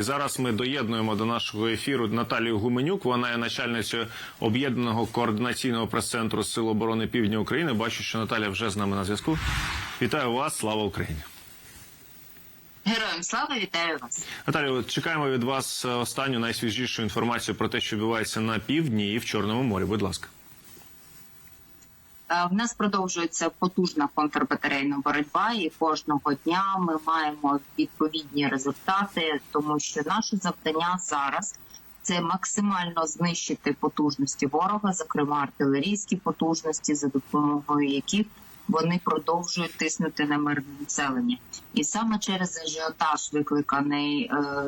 Зараз ми доєднуємо до нашого ефіру Наталію Гуменюк. Вона є начальницею об'єднаного координаційного прес-центру Сил оборони Півдня України. Бачу, що Наталя вже з нами на зв'язку. Вітаю вас! Слава Україні! Героям слава вітаю вас. Наталію, чекаємо від вас е, останню найсвіжішу інформацію про те, що відбувається на півдні і в Чорному морі. Будь ласка. Е, В нас продовжується потужна контрбатарейна боротьба, і кожного дня ми маємо відповідні результати, тому що наше завдання зараз це максимально знищити потужності ворога, зокрема артилерійські потужності, за допомогою яких вони продовжують тиснути на мирне населення, і саме через ажіотаж, викликаний е,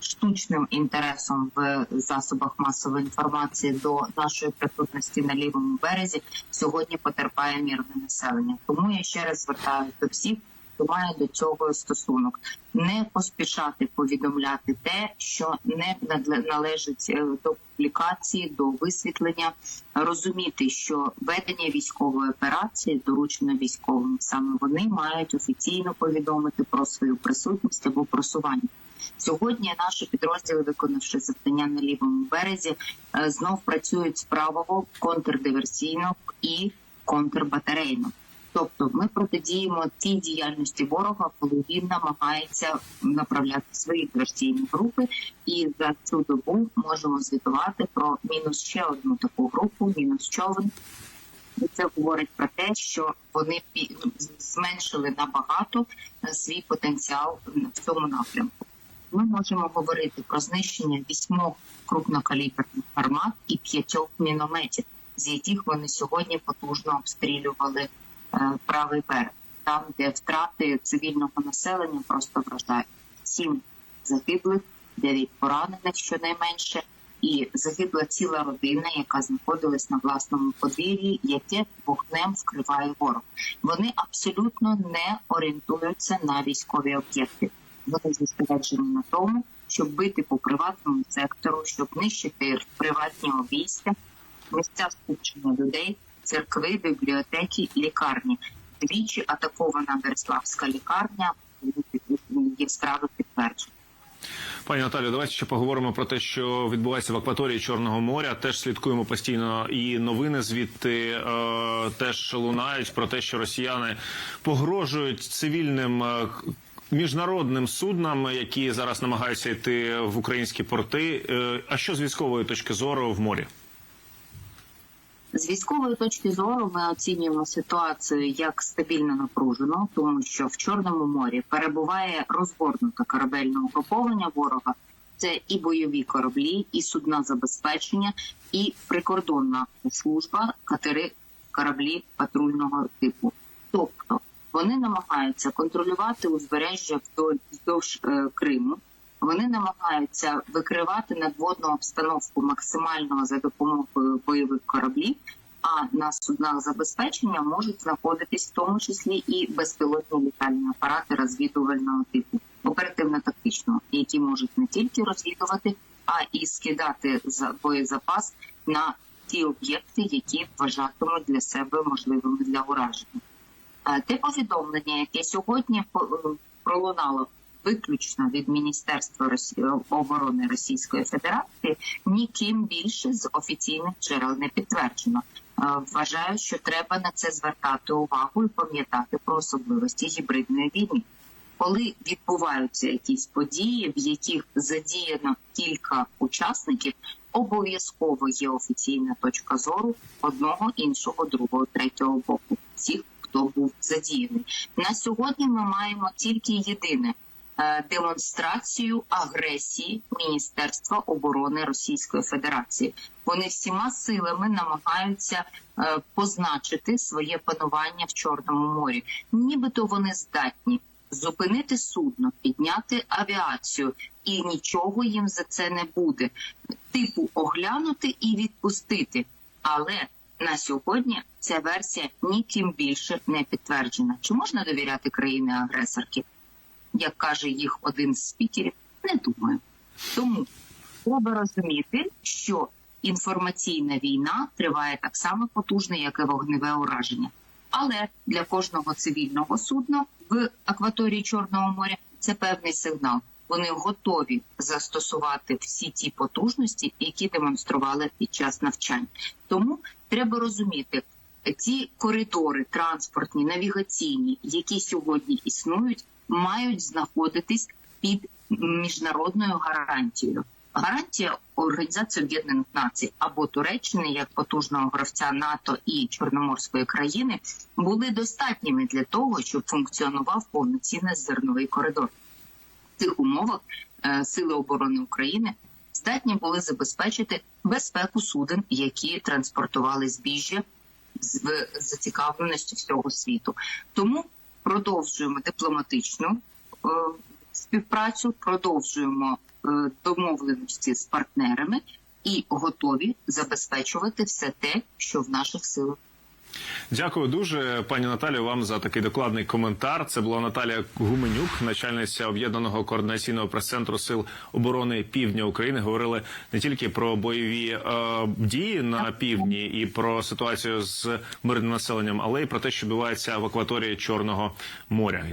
штучним інтересом в засобах масової інформації до нашої присутності на лівому березі сьогодні потерпає мірне населення. Тому я ще раз звертаюся до всіх, хто має до цього стосунок, не поспішати повідомляти те, що не належить е, до публікації, до висвітлення, розуміти, що ведення військової операції доручено військовим. Саме вони мають офіційно повідомити про свою присутність або просування. Сьогодні наші підрозділи, виконавши завдання на лівому березі, е, знов працюють з правого контрдиверсійно і контрбатарейно. Тобто ми протидіємо тій діяльності ворога, коли він намагається направляти свої диверсійні групи, і за цю добу можемо звітувати про мінус ще одну таку групу, мінус човен. І це говорить про те, що вони зменшили набагато е, свій потенціал в цьому напрямку ми можемо говорити про знищення вісьмох крупнокаліберних гармат і п'ятьох мінометів, з яких вони сьогодні потужно обстрілювали е, правий берег, там, де втрати цивільного населення просто вражають. Сім загиблих, дев'ять поранених щонайменше, і загибла ціла родина, яка знаходилась на власному подвір'ї, яке вогнем вкриває ворог. Вони абсолютно не орієнтуються на військові об'єкти вони зосереджені на тому, щоб бити по приватному сектору, щоб нищити приватні обійстя, місця скупчення людей, церкви, бібліотеки, лікарні. Двічі атакована Береславська лікарня, є справи підтверджені. Пані Наталію, давайте ще поговоримо про те, що відбувається в акваторії Чорного моря. Теж слідкуємо постійно і новини звідти е, теж лунають про те, що росіяни погрожують цивільним. Міжнародним суднам, які зараз намагаються йти в українські порти, Е, а що з військової точки зору в морі? З військової точки зору ми оцінюємо ситуацію як стабільно напружену, тому що в Чорному морі перебуває розгорнуте корабельне угруповання ворога. Це і бойові кораблі, і судна забезпечення, і прикордонна служба катери кораблі патрульного типу. Тобто вони намагаються контролювати узбережжя вздовж е, Криму. Вони намагаються викривати надводну обстановку максимально за допомогою бойових кораблів. А на суднах забезпечення можуть знаходитись в тому числі і безпілотні літальні апарати розвідувального типу, оперативно-тактичного, які можуть не тільки розвідувати, а і скидати за боєзапас на ті об'єкти, які вважатимуть для себе можливими для ураження. Те повідомлення, яке сьогодні е, пролунало виключно від Міністерства оборони Російської Федерації, ніким більше з офіційних джерел не підтверджено. Е, Вважаю, що треба на це звертати увагу і пам'ятати про особливості гібридної війни. Коли відбуваються якісь події, в яких задіяно кілька учасників, обов'язково є офіційна точка зору одного, іншого, другого, третього боку. Всіх, хто був задіяний. На сьогодні ми маємо тільки єдине е, демонстрацію агресії Міністерства оборони Російської Федерації. Вони всіма силами намагаються е, позначити своє панування в Чорному морі, нібито вони здатні зупинити судно, підняти авіацію, і нічого їм за це не буде. Типу оглянути і відпустити. Але на сьогодні ця версія ніким більше не підтверджена. Чи можна довіряти країни агресорки? Як каже їх один з спікерів, не думаю. Тому треба розуміти, що інформаційна війна триває так само потужно, як і вогневе ураження. Але для кожного цивільного судна в акваторії Чорного моря це певний сигнал. вони готові застосувати всі ті потужності, які демонстрували під час навчань. Тому треба розуміти. Ці коридори транспортні, навігаційні, які сьогодні існують, мають знаходитись під міжнародною гарантією. Гарантія Організації Об'єднаних Націй або Туреччини як потужного гравця НАТО і Чорноморської країни були достатніми для того, щоб функціонував повноцінний зерновий коридор. В цих умовах е, Сили оборони України здатні були забезпечити безпеку суден, які транспортували збіжжя з зацікавленістю всього світу. Тому продовжуємо дипломатичну е, співпрацю, продовжуємо е, домовленості з партнерами і готові забезпечувати все те, що в наших силах. Дякую дуже, пані Наталію, вам за такий докладний коментар. Це була Наталія Гуменюк, начальниця об'єднаного координаційного прес-центру сил оборони Півдня України. Говорили не тільки про бойові е, дії на півдні і про ситуацію з мирним населенням, але й про те, що відбувається в акваторії Чорного моря.